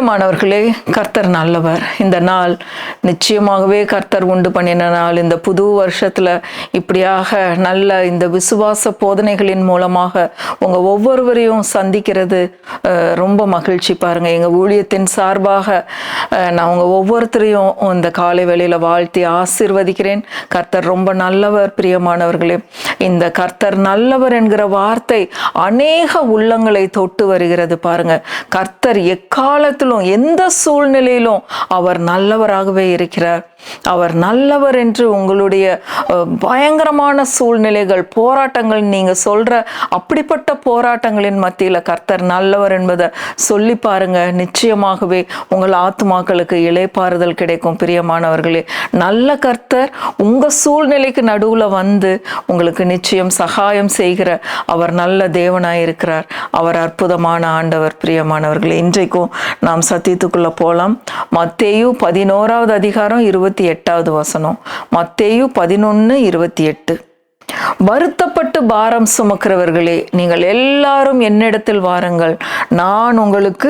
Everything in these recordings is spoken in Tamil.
பிரியமானவர்களே கர்த்தர் நல்லவர். இந்த நாள் நிச்சயமாகவே கர்த்தர் உண்டு பண்ணின நாள். இந்த புது வருஷத்துல இப்படியாக நல்ல இந்த விசுவாச போதனைகளின் மூலமாக உங்க ஒவ்வொருவரையும் சந்திக்கிறது ரொம்ப மகிழ்ச்சி பாருங்க. எங்க ஊழியத்தின் சார்பாக நான் உங்க ஒவ்வொருத்தரையும் இந்த காலை வேளையில் வாழ்த்தி ஆசிர்வதிக்கிறேன். கர்த்தர் ரொம்ப நல்லவர் பிரியமானவர்களே. இந்த கர்த்தர் நல்லவர் என்கிற வார்த்தை அநேக உள்ளங்களை தொட்டு வருகிறது பாருங்க. கர்த்தர் எக்காலத்தில் எக்காலத்திலும் எந்த சூழ்நிலையிலும் அவர் நல்லவராகவே இருக்கிறார். அவர் நல்லவர் என்று உங்களுடைய பயங்கரமான சூழ்நிலைகள் போராட்டங்கள் நீங்க சொல்ற அப்படிப்பட்ட போராட்டங்களின் மத்தியில் கர்த்தர் நல்லவர் என்பதை சொல்லி பாருங்க. நிச்சயமாகவே உங்கள் ஆத்மாக்களுக்கு இளைப்பாறுதல் கிடைக்கும் பிரியமானவர்களே. நல்ல கர்த்தர் உங்க சூழ்நிலைக்கு நடுவுல வந்து உங்களுக்கு நிச்சயம் சகாயம் செய்கிற அவர் நல்ல தேவனாயிருக்கிறார். அவர் அற்புதமான ஆண்டவர் பிரியமானவர்களே. இன்றைக்கும் நாம் சத்தியத்துக்குள்ள போகலாம் மத்தேயு பதினோராவது அதிகாரம் இருபத்தி எட்டாவது வசனம். மத்தேயு பதினொன்று இருபத்தி எட்டு. வருத்தப்பட்டு பாரம் சுமக்கிறவர்களே நீங்கள் எல்லாரும் என்னிடத்தில் வாருங்கள். நான் உங்களுக்கு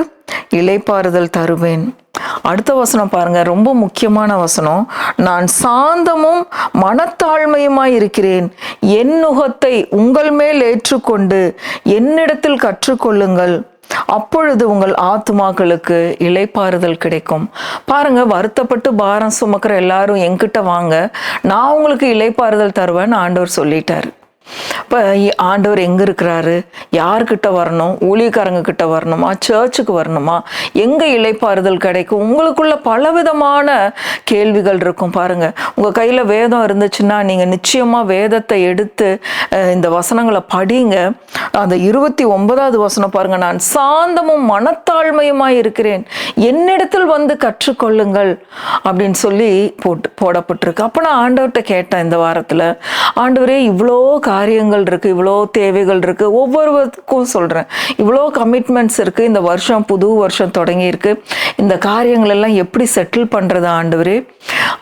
இளைப்பாறுதல் தருவேன். அடுத்த வசனம் பாருங்க ரொம்ப முக்கியமான வசனம். நான் சாந்தமும் மனத்தாழ்மையுமாய் இருக்கிறேன். என் நுகத்தை உங்கள் மேல் ஏற்றுக்கொண்டு என்னிடத்தில் கற்றுக்கொள்ளுங்கள். அப்பொழுது உங்கள் ஆத்மாக்களுக்கு இலைப்பாறுதல் கிடைக்கும். பாருங்க வருத்தப்பட்டு பாரம் சுமக்கிற எல்லாரும் என்கிட்ட வாங்க. நான் உங்களுக்கு இலைப்பாறுதல் தருவேன்னு ஆண்டவர் சொல்லிட்டாரு. இப்போ ஆண்டவர் எங்கே இருக்கிறாரு? யார்கிட்ட வரணும்? ஊழியக்காரங்க கிட்ட வரணுமா? சர்ச்சுக்கு வரணுமா? எங்கே இலைப்பாறுதல் கிடைக்கும்? உங்களுக்குள்ள பலவிதமான கேள்விகள் இருக்கும் பாருங்க. உங்கள் கையில் வேதம் இருந்துச்சுன்னா நீங்கள் நிச்சயமாக வேதத்தை எடுத்து இந்த வசனங்களை படிங்க. அந்த இருபத்தி ஒன்பதாவது வசனம் பாருங்க. நான் சாந்தமும் மனத்தாழ்மையுமாய் இருக்கிறேன். என்னிடத்தில் வந்து கற்றுக்கொள்ளுங்கள் அப்படின்னு சொல்லி போட்டு போடப்பட்டிருக்கு. அப்போ நான் ஆண்டவர்கிட்ட கேட்டேன் இந்த வாரத்தில். ஆண்டவரே இவ்வளோ காரியங்கள் இருக்குது இவ்வளோ தேவைகள் இருக்குது ஒவ்வொருவருக்கும் சொல்கிறேன் இவ்வளோ கமிட்மெண்ட்ஸ் இருக்குது இந்த வருஷம் புது வருஷம் தொடங்கியிருக்கு. இந்த காரியங்கள் எல்லாம் எப்படி செட்டில் பண்ணுறது ஆண்டவரே?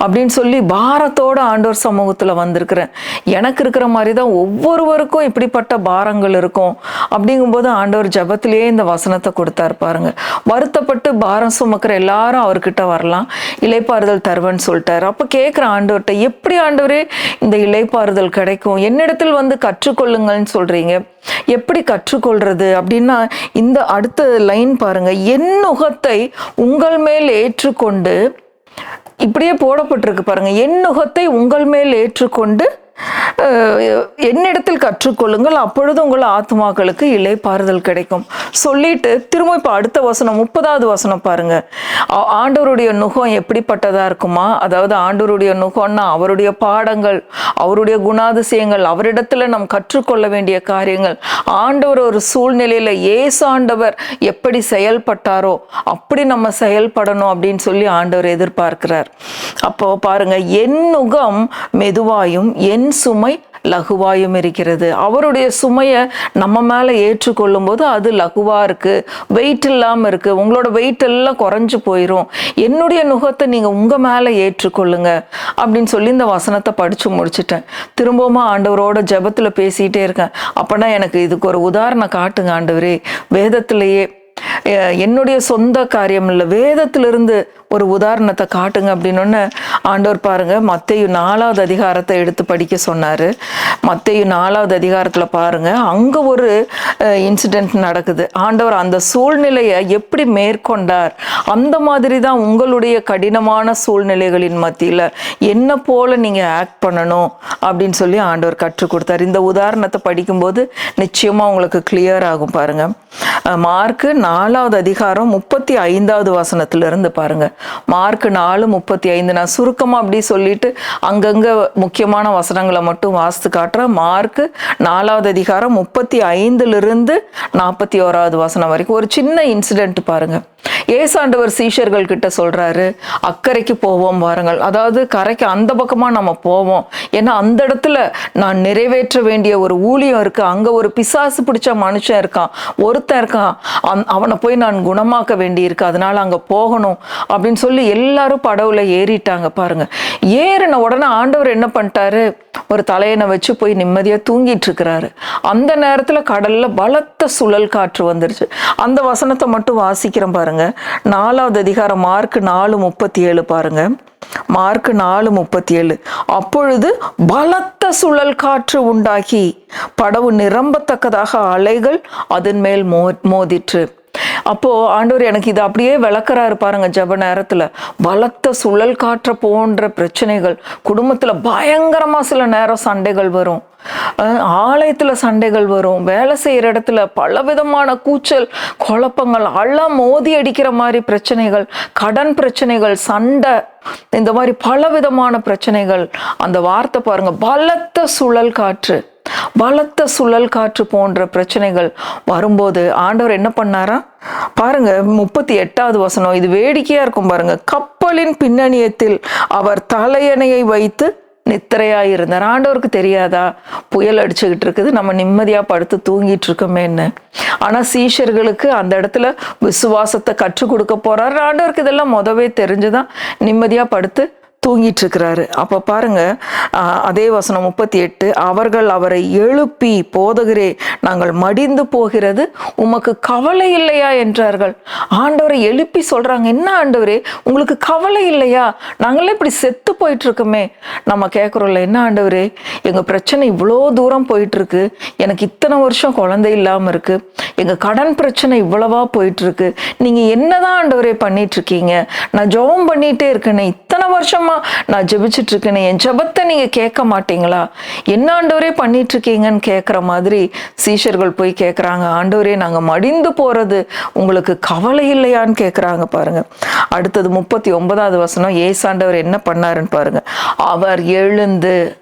அப்படின்னு சொல்லி பாரத்தோட ஆண்டவர் சமூகத்தில் வந்திருக்கிறேன். எனக்கு இருக்கிற மாதிரி தான் ஒவ்வொருவருக்கும் இப்படிப்பட்ட பாரங்கள் இருக்கும். அப்படிங்கும்போது ஆண்டவர் ஜபத்திலேயே இந்த வசனத்தை கொடுத்தாரு பாருங்க. வருத்தப்பட்டு பாரம் சுமக்கிற எல்லாரும் அவர்கிட்ட வரலாம். இலைப்பாறுதல் தருவேன்னு சொல்லிட்டாரு. அப்போ கேட்குற ஆண்டவர்கிட்ட எப்படி ஆண்டவரே இந்த இலைப்பாறுதல் கிடைக்கும்? என்னிடத்தில் வந்து கற்றுக்கொள்ளுங்கள்னு சொல்றீங்க. எப்படி கற்றுக்கொள்றது? அப்படின்னா இந்த அடுத்த லைன் பாருங்க. என் நுகத்தை உங்கள் மேல் ஏற்றுக்கொண்டு இப்படியே போடப்பட்டிருக்கு பாருங்க. என் நுகத்தை உங்கள் மேல் ஏற்றுக்கொண்டு என்னிடத்தில் கற்றுக்கொள்ளுங்கள் அப்பொழுது உங்கள் ஆத்மாக்களுக்கு இலைப்பாறுதல் கிடைக்கும். சொல்லிட்டு திரும்ப இப்போ அடுத்த வசனம் முப்பதாவது வசனம் பாருங்க. ஆண்டவருடைய நுகம் எப்படிப்பட்டதா இருக்குமா? அதாவது ஆண்டவருடைய நுகம்னா அவருடைய பாடங்கள் அவருடைய குணாதிசயங்கள் அவரிடத்துல நாம் கற்றுக்கொள்ள வேண்டிய காரியங்கள். ஆண்டவர் ஒரு சூழ்நிலையில ஏசு ஆண்டவர் எப்படி செயல்பட்டாரோ அப்படி நம்ம செயல்படணும் அப்படின்னு சொல்லி ஆண்டவர் எதிர்பார்க்கிறார். அப்போ பாருங்க என் நுகம் மெதுவாயும் என் சுமை லகுவாயும் இருக்கிறது. அவருடைய சுமையை நம்ம மேலே ஏற்றுக்கொள்ளும் போது அது லகுவாக இருக்குது வெயிட் இல்லாமல் இருக்கு. உங்களோட வெயிட் எல்லாம் குறைஞ்சு போயிடும் என்னுடைய நுகத்தை நீங்கள் உங்கள் மேலே ஏற்றுக்கொள்ளுங்க அப்படின்னு சொல்லி இந்த வசனத்தை படித்து முடிச்சிட்டேன். திரும்பவும் ஆண்டவரோட ஜபத்தில் பேசிக்கிட்டே இருக்கேன். அப்போனா எனக்கு இதுக்கு ஒரு உதாரணம் காட்டுங்க ஆண்டவரே. வேதத்திலேயே என்னுடைய சொந்த காரியம் இல்லை. வேதத்திலிருந்து ஒரு உதாரணத்தை காட்டுங்க அப்படின்னொன்னு ஆண்டவர் பாருங்க மத்தையு நாலாவது அதிகாரத்தை எடுத்து படிக்க சொன்னார். மத்தையு நாலாவது அதிகாரத்தில் பாருங்க அங்கே ஒரு இன்சிடென்ட் நடக்குது. ஆண்டவர் அந்த சூழ்நிலையை எப்படி மேற்கொண்டார்? அந்த மாதிரி தான் உங்களுடைய கடினமான சூழ்நிலைகளின் மத்தியில் என்ன போல நீங்கள் ஆக்ட் பண்ணணும் அப்படின்னு சொல்லி ஆண்டவர் கற்றுக் கொடுத்தார். இந்த உதாரணத்தை படிக்கும்போது நிச்சயமாக உங்களுக்கு கிளியர் ஆகும் பாருங்க. மார்க்கு நாலாவது அதிகாரம் முப்பத்தி ஐந்தாவது வசனத்திலிருந்து பாருங்க. மார்க் நாலு முப்பத்தி ஐந்து. நான் சுருக்கமா அப்படி சொல்லிட்டு அங்கங்க முக்கியமான வசனங்களை மட்டும் வாசித்து காட்டுறேன். மார்க் நாலாவது அதிகாரம் முப்பத்தி ஐந்துல இருந்து நாற்பத்தி ஓராவது வசனம் வரைக்கும். ஒரு சின்ன இன்சிடென்ட் பாருங்க. ஏசாண்டவர் சீஷர்கள் கிட்ட சொல்றாரு அக்கறைக்கு போவோம் வாருங்கள். அதாவது கரைக்கு அந்த பக்கமா நம்ம போவோம். ஏன்னா அந்த இடத்துல நான் நிறைவேற்ற வேண்டிய ஒரு ஊழியம் இருக்கு. அங்க ஒரு பிசாசு பிடிச்ச மனுஷன் இருக்கான். ஒருத்தன் இருக்கான். அவனை போய் நான் குணமாக்க வேண்டி இருக்கு அதனால அங்க போகணும். அப்படின்னு அப்படின்னு சொல்லி எல்லாரும் படவுல ஏறிட்டாங்க பாருங்க. ஏறின உடனே ஆண்டவர் என்ன பண்ணிட்டாரு? ஒரு தலையணை வச்சு போய் நிம்மதியா தூங்கிட்டு இருக்கிறாரு. அந்த நேரத்துல கடல்ல பலத்த சுழல் காற்று வந்துருச்சு. அந்த வசனத்தை மட்டும் வாசிக்கிறேன் பாருங்க. நாலாவது அதிகாரம் மார்க் நாலு முப்பத்தி ஏழு பாருங்க. மார்க் நாலு முப்பத்தி ஏழு அப்பொழுது பலத்த சுழல் காற்று உண்டாகி படவு நிரம்பத்தக்கதாக அலைகள் அதன் மேல் மோ மோதிற்று. அப்போது ஆண்டவர் எனக்கு இது அப்படியே விளக்குறாரு பாருங்க ஜெப நேரத்தில். பலத்த சுழல் காற்ற போன்ற பிரச்சனைகள். குடும்பத்தில் பயங்கரமாக சில நேரம் சண்டைகள் வரும். ஆலயத்தில் சண்டைகள் வரும். வேலை செய்கிற இடத்துல பலவிதமான கூச்சல் குழப்பங்கள் எல்லாம் மோதி அடிக்கிற மாதிரி பிரச்சனைகள் கடன் பிரச்சனைகள் சண்டை இந்த மாதிரி பலவிதமான பிரச்சனைகள். அந்த வார்த்தை பாருங்கள் பலத்த சுழல் காற்று. பலத்த சுழல் காற்று போன்ற பிரச்சனைகள் வரும்போது ஆண்டவர் என்ன பண்ணாரா? பாருங்க முப்பத்தி எட்டாவது வசனம் இது வேடிக்கையா இருக்கும் பாருங்க. கப்பலின் பின்னணியத்தில் அவர் தலையணையை வைத்து நித்திரையாயிருந்தார். ஆண்டவருக்கு தெரியாதா? புயல் அடிச்சுக்கிட்டு இருக்குது நம்ம நிம்மதியா படுத்து தூங்கிட்டு இருக்கோமேன்னு ஆனா சீஷர்களுக்கு அந்த இடத்துல விசுவாசத்தை கற்றுக் கொடுக்க போறாரு. ஆண்டவருக்கு இதெல்லாம் முதவே தெரிஞ்சுதான் நிம்மதியா படுத்து தூங்கிட்டு இருக்கிறாரு அப்ப பாருங்க அதே வசனம் முப்பத்தி எட்டு அவர்கள் அவரை எழுப்பி போதகரே நாங்கள் மடிந்து போகிறது உமக்கு கவலை இல்லையா என்றார்கள். ஆண்டவரை எழுப்பி சொல்றாங்க என்ன ஆண்டவரே உங்களுக்கு கவலை இல்லையா? நாங்களே இப்படி செத்து போயிட்டு இருக்கோமே நம்ம கேட்குறோம்ல என்ன ஆண்டவரே எங்க பிரச்சனை இவ்வளோ தூரம் போயிட்டு இருக்கு எனக்கு இத்தனை வருஷம் குழந்தை இல்லாம இருக்கு. எங்க கடன் பிரச்சனை இவ்வளவா போயிட்டு இருக்கு நீங்க என்னதான் ஆண்டவரே பண்ணிட்டு இருக்கீங்க நான் ஜெபம் பண்ணிட்டே இருக்கேனே இத்தனை வருஷமா நான் ஜெபிச்சிட்டு இருக்கேனே என் ஜெபத்தை நீங்க கேட்க மாட்டீங்களா? என்ன ஆண்டவரே பண்ணிட்டு இருக்கீங்கன்னு கேட்குற மாதிரி சீஷர்கள் போய் கேட்குறாங்க. ஆண்டவரே நாங்கள் மடிந்து போறது உங்களுக்கு கவலை இல்லையான்னு கேட்குறாங்க பாருங்க. அடுத்தது முப்பத்தி ஒன்பதாவது வசனம் ஏசாண்டவர் என்ன பண்ணாருன்னு பாருங்க. அவர் எழுந்து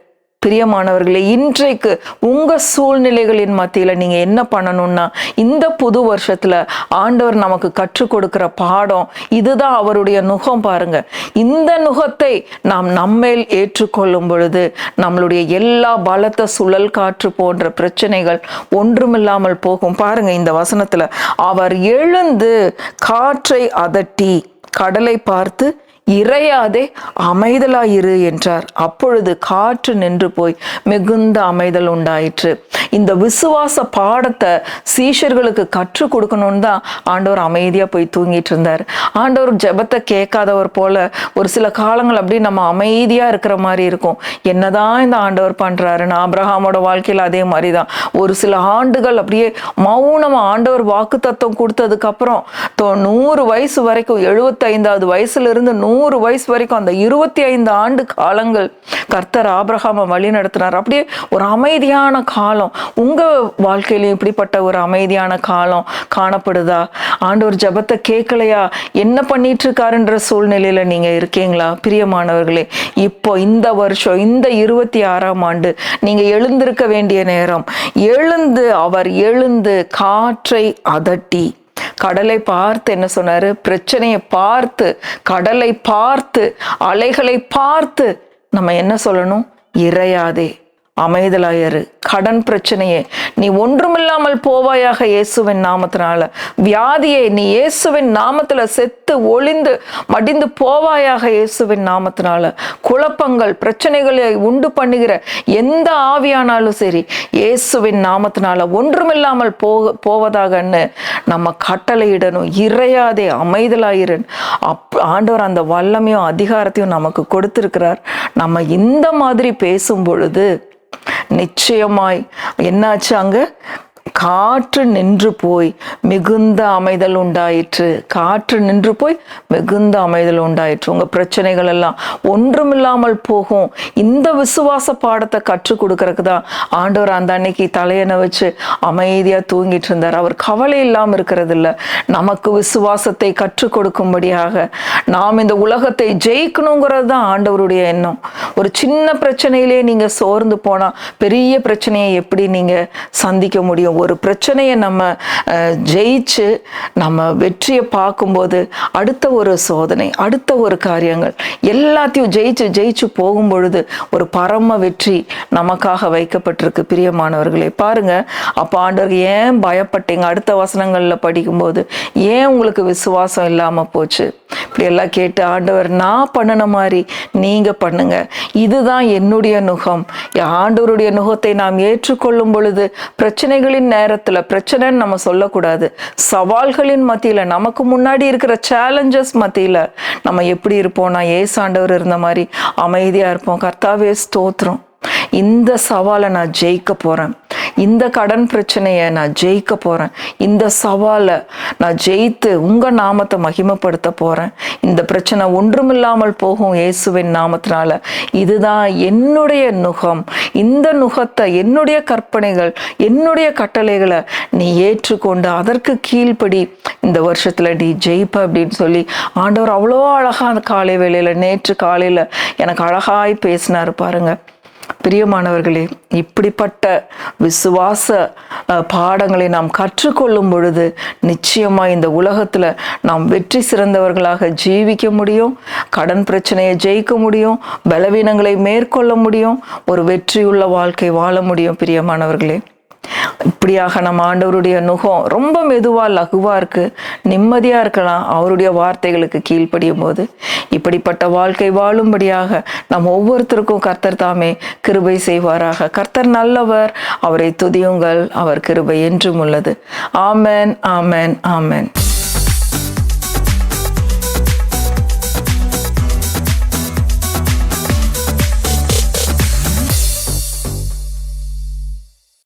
பிரியமானவர்களே இன்றைக்கு உங்க சூழ்நிலைகளின் மத்தியில நீங்க என்ன பண்ணணும்னா இந்த புது வருஷத்துல ஆண்டவர் நமக்கு கற்றுக் கொடுக்கிற பாடம் இதுதான் அவருடைய நுகம் பாருங்க. இந்த நுகத்தை நாம் நம்மேல் ஏற்றுக்கொள்ளும் பொழுது நம்மளுடைய எல்லா பலத்த சுழல் காற்று போன்ற பிரச்சனைகள் ஒன்றுமில்லாமல் போகும். பாருங்க இந்த வசனத்துல அவர் எழுந்து காற்றை அதட்டி கடலை பார்த்து இறையாதே அமைதலாயிரு என்றார். அப்பொழுது காற்று நின்று போய் மிகுந்த அமைதல் உண்டாயிற்று. இந்த விசுவாச பாடத்தை சீஷர்களுக்கு கற்றுக் கொடுக்கணும்னு தான் ஆண்டவர் அமைதியா போய் தூங்கிட்டு இருந்தார். ஆண்டவர் ஜெபத்தை கேட்காதவர் போல ஒரு சில காலங்கள் அப்படி நம்ம அமைதியா இருக்கிற மாதிரி இருக்கும். என்னதான் இந்த ஆண்டவர் பண்ணுறாருன்னு ஆப்ரஹாமோட வாழ்க்கையில அதே மாதிரி தான் ஒரு சில ஆண்டுகள் அப்படியே மௌனமாக ஆண்டவர் வாக்கு தத்துவம் கொடுத்ததுக்கு அப்புறம் தொ- நூறு வயசு வரைக்கும் எழுபத்தைந்தாவது வயசுல இருந்து நூறு வயசு வரைக்கும் அந்த இருபத்தி ஐந்து ஆண்டு காலங்கள் கர்த்தர் ஆபிரகாமை வழி நடத்தினார். அப்படியே ஒரு அமைதியான காலம். உங்கள் வாழ்க்கையிலையும் இப்படிப்பட்ட ஒரு அமைதியான காலம் காணப்படுதா? ஆண்டவர் ஜெபத்தை கேட்கலையா? என்ன பண்ணிட்டு இருக்காருன்ற சூழ்நிலையில் நீங்கள் இருக்கீங்களா? பிரியமானவர்களே இப்போ இந்த வருஷம் இந்த இருபத்தி ஆறாம் ஆண்டு நீங்கள் எழுந்திருக்க வேண்டிய நேரம். எழுந்து அவர் எழுந்து காற்றை அதட்டி கடலை பார்த்து என்ன சொன்னாரு? பிரச்சனையை பார்த்து கடலை பார்த்து அலைகளை பார்த்து நம்ம என்ன சொல்லணும்? இறையாதே. அமைதலாயரு கடன் பிரச்சனையே நீ ஒன்றுமில்லாமல் போவாயாக இயேசுவின் நாமத்தினால. வியாதியை நீ இயேசுவின் நாமத்துல செத்து ஒளிந்து மடிந்து போவாயாக இயேசுவின் நாமத்தினால. குழப்பங்கள் பிரச்சனைகளை உண்டு பண்ணுகிற எந்த ஆவியானாலும் சரி இயேசுவின் நாமத்தினால ஒன்றுமில்லாமல் போக போவதாகன்னு நம்ம கட்டளையிடணும். இறையாதே அமைதலாயிரன் அப் ஆண்டவர் அந்த வல்லமையும் அதிகாரத்தையும் நமக்கு கொடுத்திருக்கிறார். நம்ம இந்த மாதிரி பேசும் பொழுது நிச்சயமாய். என்னாச்சு அங்கே? காற்று நின்று போய் மிகுந்த அமைதல் உண்டாயிற்று. காற்று நின்று போய் மிகுந்த அமைதல் உண்டாயிற்று. உங்க பிரச்சனைகள் எல்லாம் ஒன்றுமில்லாமல் போகும். இந்த விசுவாச பாடத்தை கற்றுக் கொடுக்கறதுக்கு தான் ஆண்டவர் அந்த அன்னைக்கு தலையணை வச்சு அமைதியா தூங்கிட்டு இருந்தார். அவர் கவலை இல்லாமல் இருக்கிறது இல்ல. நமக்கு விசுவாசத்தை கற்றுக் கொடுக்கும்படியாக நாம் இந்த உலகத்தை ஜெயிக்கணுங்கிறது தான் ஆண்டவருடைய எண்ணம். ஒரு சின்ன பிரச்சனையிலே நீங்க சோர்ந்து போனால் பெரிய பிரச்சனையை எப்படி நீங்க சந்திக்க முடியும்? ஒரு பிரச்சனையை நம்ம ஜெயிச்சு நம்ம வெற்றியை பார்க்கும்போது அடுத்த ஒரு சோதனை அடுத்த ஒரு காரியங்கள் எல்லாத்தையும் ஜெயிச்சு ஜெயிச்சு போகும் பொழுது ஒரு பரம வெற்றி நமக்காக வைக்கப்பட்டிருக்கு. பிரியமானவர்களே பாருங்க. அப்போ ஆண்டவர் ஏன் பயப்பட்டீங்க? அடுத்த வசனங்களில் படிக்கும்போது ஏன் உங்களுக்கு விசுவாசம் இல்லாமல் போச்சு? இப்படி எல்லாம் கேட்டு ஆண்டவர் நான் பண்ணின மாதிரி நீங்கள் பண்ணுங்க. இதுதான் என்னுடைய நுகம். ஆண்டவருடைய நுகத்தை நாம் ஏற்றுக்கொள்ளும் பொழுது பிரச்சனைகளின் நேரத்தில் பிரச்சனைன்னு நம்ம சொல்லக்கூடாது. சவால்களின் மத்தியில் நமக்கு முன்னாடி இருக்கிற சேலஞ்சஸ் மத்தியில் நம்ம எப்படி இருப்போம்? நான் ஏசாண்டவர் இருந்த மாதிரி அமைதியாக இருப்போம். கர்த்தாவே ஸ்தோத்திரம். இந்த சவாலை நான் ஜெயிக்க போகிறேன் இந்த கடன் பிரச்சனையை நான் ஜெயிக்க போகிறேன் இந்த சவாலை நான் ஜெயித்து உங்கள் நாமத்தை மகிமைப்படுத்த போகிறேன் இந்த பிரச்சனை ஒன்றுமில்லாமல் போகும் இயேசுவின் நாமத்தினால. இதுதான் என்னுடைய நுகம். இந்த நுகத்தை என்னுடைய கற்பனைகள் என்னுடைய கட்டளைகளை நீ ஏற்றுக்கொண்டு அதற்கு கீழ்ப்படி இந்த வருஷத்தில் நீ ஜெயிப்ப அப்படின்னு சொல்லி ஆண்டவர் அவ்வளோ அழகாக அந்த காலை வேளையில் நேற்று காலையில் எனக்கு அழகாய் பேசினார் பாருங்கள் பிரியமானவர்களே இப்படிப்பட்ட விசுவாச பாடங்களை நாம் கற்றுக்கொள்ளும் பொழுது நிச்சயமாக இந்த உலகத்தில் நாம் வெற்றி சிறந்தவர்களாக ஜீவிக்க முடியும் கடன் பிரச்சனையை ஜெயிக்க முடியும் பலவீனங்களை மேற்கொள்ள முடியும் ஒரு வெற்றியுள்ள வாழ்க்கை வாழ முடியும் பிரியமானவர்களே. இப்படியாக நம்ம ஆண்டவருடைய நுகம் ரொம்ப மெதுவா லகுவா இருக்கு. நிம்மதியா இருக்கலாம். அவருடைய வார்த்தைகளுக்கு கீழ்ப்படியும் போது. இப்படிப்பட்ட வாழ்க்கை வாழும்படியாக நம் ஒவ்வொருத்தருக்கும் கர்த்தர் தாமே கிருபை செய்வாராக. கர்த்தர் நல்லவர். அவரை துதியுங்கள். அவர் கிருபை என்றும் உள்ளது. ஆமென் ஆமேன் ஆமேன்.